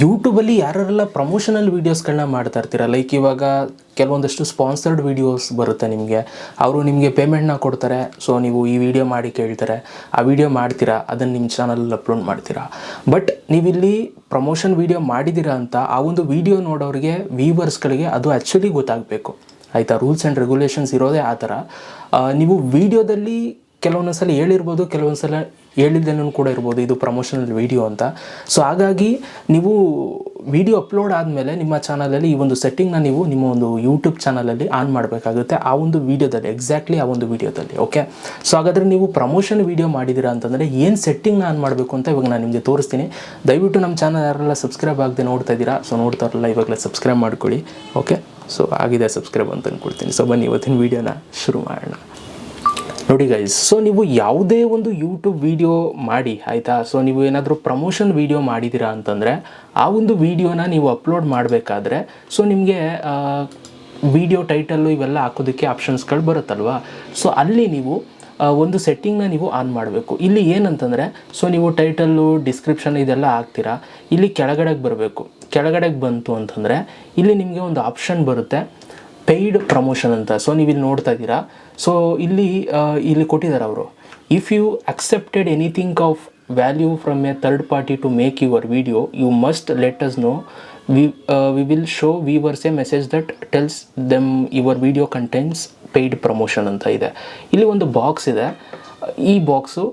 ಯೂಟ್ಯೂಬಲ್ಲಿ ಯಾರೆಲ್ಲ ಪ್ರಮೋಷನಲ್ ವೀಡಿಯೋಸ್ಗಳನ್ನ ಮಾಡ್ತಾ ಇರ್ತೀರ? ಲೈಕ್ ಇವಾಗ ಕೆಲವೊಂದಷ್ಟು ಸ್ಪಾನ್ಸರ್ಡ್ ವೀಡಿಯೋಸ್ ಬರುತ್ತೆ ನಿಮಗೆ. ಅವರು ನಿಮಗೆ ಪೇಮೆಂಟ್ನ ಕೊಡ್ತಾರೆ. ಸೊ ನೀವು ಈ ವಿಡಿಯೋ ಮಾಡಿ ಕೇಳ್ತಾರೆ. ಆ ವಿಡಿಯೋ ಮಾಡ್ತೀರಾ? ಅದನ್ನು ನಿಮ್ಮ ಚಾನಲಲ್ಲಿ ಅಪ್ಲೋಡ್ ಮಾಡ್ತೀರಾ? ಬಟ್ ನೀವಿಲ್ಲಿ ಪ್ರಮೋಷನ್ ವಿಡಿಯೋ ಮಾಡಿದ್ದೀರಾ ಅಂತ ಆ ಒಂದು ವಿಡಿಯೋ ನೋಡೋರಿಗೆ ವೀವರ್ಸ್ಗಳಿಗೆ ಅದು ಆ್ಯಕ್ಚುಲಿ ಗೊತ್ತಾಗಬೇಕು. ಆಯಿತಾ? ರೂಲ್ಸ್ ಆ್ಯಂಡ್ ರೆಗ್ಯುಲೇಷನ್ಸ್ ಇರೋದೇ ಆ ಥರ. ನೀವು ವಿಡಿಯೋದಲ್ಲಿ ಕೆಲವೊಂದು ಸಲ ಹೇಳಿರ್ಬೋದು, ಕೆಲವೊಂದು ಸಲ ಹೇಳಿದ್ದೇನೂ ಕೂಡ ಇರ್ಬೋದು, ಇದು ಪ್ರಮೋಷನಲ್ ವಿಡಿಯೋ ಅಂತ. ಸೊ ಹಾಗಾಗಿ ನೀವು ವಿಡಿಯೋ ಅಪ್ಲೋಡ್ ಆದಮೇಲೆ ನಿಮ್ಮ ಚಾನಲಲ್ಲಿ ಈ ಒಂದು ಸೆಟ್ಟಿಂಗ್ನ ನೀವು ನಿಮ್ಮ ಒಂದು ಯೂಟ್ಯೂಬ್ ಚಾನಲಲ್ಲಿ ಆನ್ ಮಾಡಬೇಕಾಗುತ್ತೆ, ಆ ಒಂದು ವೀಡಿಯೋದಲ್ಲಿ ಎಕ್ಸಾಕ್ಟ್ಲಿ ಆ ಒಂದು ವಿಡಿಯೋದಲ್ಲಿ ಓಕೆ ಸೊ ಹಾಗಾದರೆ ನೀವು ಪ್ರಮೋಷನ್ ವೀಡಿಯೋ ಮಾಡಿದ್ದೀರಾ ಅಂತಂದರೆ ಏನು ಸೆಟ್ಟಿಂಗ್ನ ಆನ್ ಮಾಡಬೇಕು ಅಂತ ಇವಾಗ ನಾನು ನಿಮಗೆ ತೋರಿಸ್ತೀನಿ. ದಯವಿಟ್ಟು ನಮ್ಮ ಚಾನಲ್ ಯಾರೆಲ್ಲ ಸಬ್ಸ್ಕ್ರೈಬ್ ಆಗದೆ ನೋಡ್ತಾ ಇದ್ದೀರಾ ಸೊ ನೋಡ್ತಾರಲ್ಲ ಇವಾಗಲೇ ಸಬ್ಸ್ಕ್ರೈಬ್ ಮಾಡ್ಕೊಳ್ಳಿ ಓಕೆ ಸೊ ಆಗಿದೆ ಸಬ್ಸ್ಕ್ರೈಬ್ ಅಂತ ಅಂದ್ಕೊಳ್ತೀನಿ ಸೊ ಬನ್ನಿ, ಇವತ್ತಿನ ವೀಡಿಯೋನ ಶುರು ಮಾಡೋಣ. ನೋಡಿ ಗೈಸ್ ಸೊ ನೀವು ಯಾವುದೇ ಒಂದು ಯೂಟ್ಯೂಬ್ ವಿಡಿಯೋ ಮಾಡಿ, ಆಯಿತಾ? ಸೊ ನೀವು ಏನಾದರೂ ಪ್ರಮೋಷನ್ ವಿಡಿಯೋ ಮಾಡಿದ್ದೀರಾ ಅಂತಂದರೆ, ಆ ಒಂದು ವಿಡಿಯೋನ ನೀವು ಅಪ್ಲೋಡ್ ಮಾಡಬೇಕಾದ್ರೆ ಸೊ ನಿಮಗೆ ವಿಡಿಯೋ ಟೈಟಲ್ಲು ಇವೆಲ್ಲ ಹಾಕೋದಕ್ಕೆ ಆಪ್ಷನ್ಸ್ಗಳು ಬರುತ್ತಲ್ವಾ? ಸೊ ಅಲ್ಲಿ ನೀವು ಒಂದು ಸೆಟ್ಟಿಂಗ್ನ ನೀವು ಆನ್ ಮಾಡಬೇಕು. ಇಲ್ಲಿ ಏನಂತಂದರೆ ಸೊ ನೀವು ಟೈಟಲ್ಲು ಡಿಸ್ಕ್ರಿಪ್ಷನ್ ಇದೆಲ್ಲ ಹಾಕ್ತೀರಾ, ಇಲ್ಲಿ ಕೆಳಗಡೆಗೆ ಬರಬೇಕು. ಕೆಳಗಡೆಗೆ ಬಂತು ಅಂತಂದರೆ, ಇಲ್ಲಿ ನಿಮಗೆ ಒಂದು ಆಪ್ಷನ್ ಬರುತ್ತೆ. ಪೇಯ್ಡ್ ಪ್ರಮೋಷನ್ ಅಂತ. ಸೊ ನೀವು ಇಲ್ಲಿ ನೋಡ್ತಾ ಇದ್ದೀರಾ? ಸೊ ಇಲ್ಲಿ ಇಲ್ಲಿ ಕೊಟ್ಟಿದ್ದಾರೆ ಅವರು. If you accepted anything of value from a third party to make your video you must let us know we we will show viewers a message that tells them your video contents paid promotion ಅಂತ ಇದೆ. ಇಲ್ಲಿ ಒಂದು box ಇದೆ. ಈ box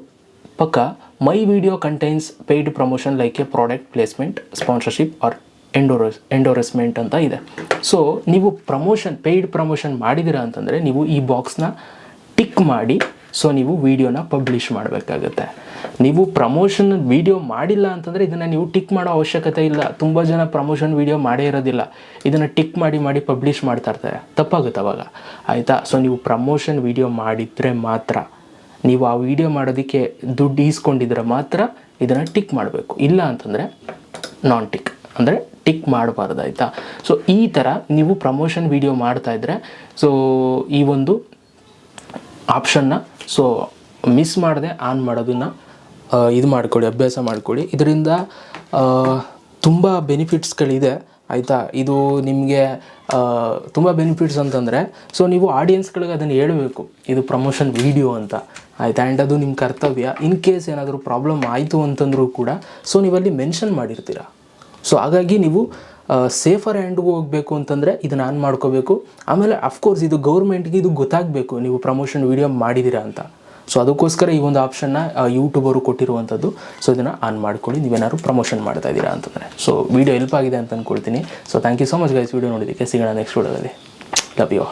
ಪಕ್ಕ my video contains paid promotion like a product placement sponsorship or endorse endorsement ಅಂತ ಇದೆ. So ನೀವು ಪ್ರಮೋಷನ್ ಪೇಯ್ಡ್ ಪ್ರಮೋಷನ್ ಮಾಡಿದ್ದೀರಾ ಅಂತಂದರೆ ನೀವು ಈ ಬಾಕ್ಸ್ನ ಟಿಕ್ ಮಾಡಿ ಸೊ ನೀವು ವಿಡಿಯೋನ ಪಬ್ಲಿಷ್ ಮಾಡಬೇಕಾಗತ್ತೆ. ನೀವು ಪ್ರಮೋಷನ್ ವಿಡಿಯೋ ಮಾಡಿಲ್ಲ ಅಂತಂದರೆ ಇದನ್ನು ನೀವು ಟಿಕ್ ಮಾಡೋ ಅವಶ್ಯಕತೆ ಇಲ್ಲ. ತುಂಬ ಜನ ಪ್ರಮೋಷನ್ ವಿಡಿಯೋ ಮಾಡೇ ಇರೋದಿಲ್ಲ. ಇದನ್ನು ಟಿಕ್ ಮಾಡಿ ಮಾಡಿ ಪಬ್ಲಿಷ್ ಮಾಡ್ತಾ ಇರ್ತಾರೆ. ತಪ್ಪಾಗುತ್ತೆ ಅವಾಗ. ಆಯಿತಾ? ಸೊ ನೀವು ಪ್ರಮೋಷನ್ ವಿಡಿಯೋ ಮಾಡಿದರೆ ಮಾತ್ರ, ನೀವು ಆ ವಿಡಿಯೋ ಮಾಡೋದಕ್ಕೆ ದುಡ್ಡು ಈಸ್ಕೊಂಡಿದ್ರೆ ಮಾತ್ರ ಇದನ್ನು ಟಿಕ್ ಮಾಡಬೇಕು. ಇಲ್ಲ ಅಂತಂದರೆ ನಾನ್ ಟಿಕ್ ಅಂದರೆ ಟಿಕ್ ಮಾಡಬಾರ್ದು, ಆಯಿತಾ? ಸೊ ಈ ಥರ ನೀವು ಪ್ರಮೋಷನ್ ವಿಡಿಯೋ ಮಾಡ್ತಾ ಇದ್ದರೆ ಸೊ ಈ ಒಂದು ಆಪ್ಷನ್ನ ಸೊ ಮಿಸ್ ಮಾಡದೆ ಆನ್ ಮಾಡೋದನ್ನು ಇದು ಮಾಡ್ಕೊಳ್ಳಿ, ಅಭ್ಯಾಸ ಮಾಡ್ಕೊಳ್ಳಿ. ಇದರಿಂದ ತುಂಬ ಬೆನಿಫಿಟ್ಸ್ಗಳಿದೆ ಆಯಿತಾ? ಇದು ನಿಮಗೆ ತುಂಬ ಬೆನಿಫಿಟ್ಸ್ ಅಂತಂದರೆ ಸೊ ನೀವು ಆಡಿಯನ್ಸ್ಗಳಿಗೆ ಅದನ್ನು ಹೇಳಬೇಕು, ಇದು ಪ್ರಮೋಷನ್ ವಿಡಿಯೋ ಅಂತ, ಆಯಿತಾ? ಆ್ಯಂಡ್ ಅದು ನಿಮ್ಮ ಕರ್ತವ್ಯ. ಇನ್ ಕೇಸ್ ಏನಾದರೂ ಪ್ರಾಬ್ಲಮ್ ಆಯಿತು ಅಂತಂದರೂ ಕೂಡ ಸೊ ನೀವಲ್ಲಿ ಮೆನ್ಷನ್ ಮಾಡಿರ್ತೀರ? ಸೊ ಹಾಗಾಗಿ ನೀವು ಸೇಫರ್ ಹ್ಯಾಂಡ್ಗೂ ಹೋಗಬೇಕು ಅಂತಂದರೆ ಇದನ್ನು ಆನ್ ಮಾಡ್ಕೋಬೇಕು. ಆಮೇಲೆ ಅಫ್ಕೋರ್ಸ್ ಇದು ಗೌರ್ಮೆಂಟ್ಗೆ ಇದು ಗೊತ್ತಾಗಬೇಕು ನೀವು ಪ್ರಮೋಷನ್ ವೀಡಿಯೋ ಮಾಡಿದ್ದೀರಾ ಅಂತ. ಸೊ ಅದಕ್ಕೋಸ್ಕರ ಈ ಒಂದು ಆಪ್ಷನ್ನ ಯೂಟ್ಯೂಬರು ಕೊಟ್ಟಿರುವಂಥದ್ದು. ಸೊ ಇದನ್ನು ಆನ್ ಮಾಡ್ಕೊಳ್ಳಿ. ನೀವೇನಾದ್ರು ಪ್ರಮೋಷನ್ ಮಾಡ್ತಾ ಇದ್ದೀರಾ ಅಂತಂದರೆ. ಸೊ ವಿಡಿಯೋ ಹೆಲ್ಪ್ ಆಗಿದೆ ಅಂತ ಅಂದ್ಕೊಳ್ತೀನಿ so thank you so much guys video ನೋಡಿದ್ದಕ್ಕೆ. ಸಿಗೋಣ ನೆಕ್ಸ್ಟ್ ವೀಡಿಯೋದಲ್ಲಿ ಲವ್ ಯು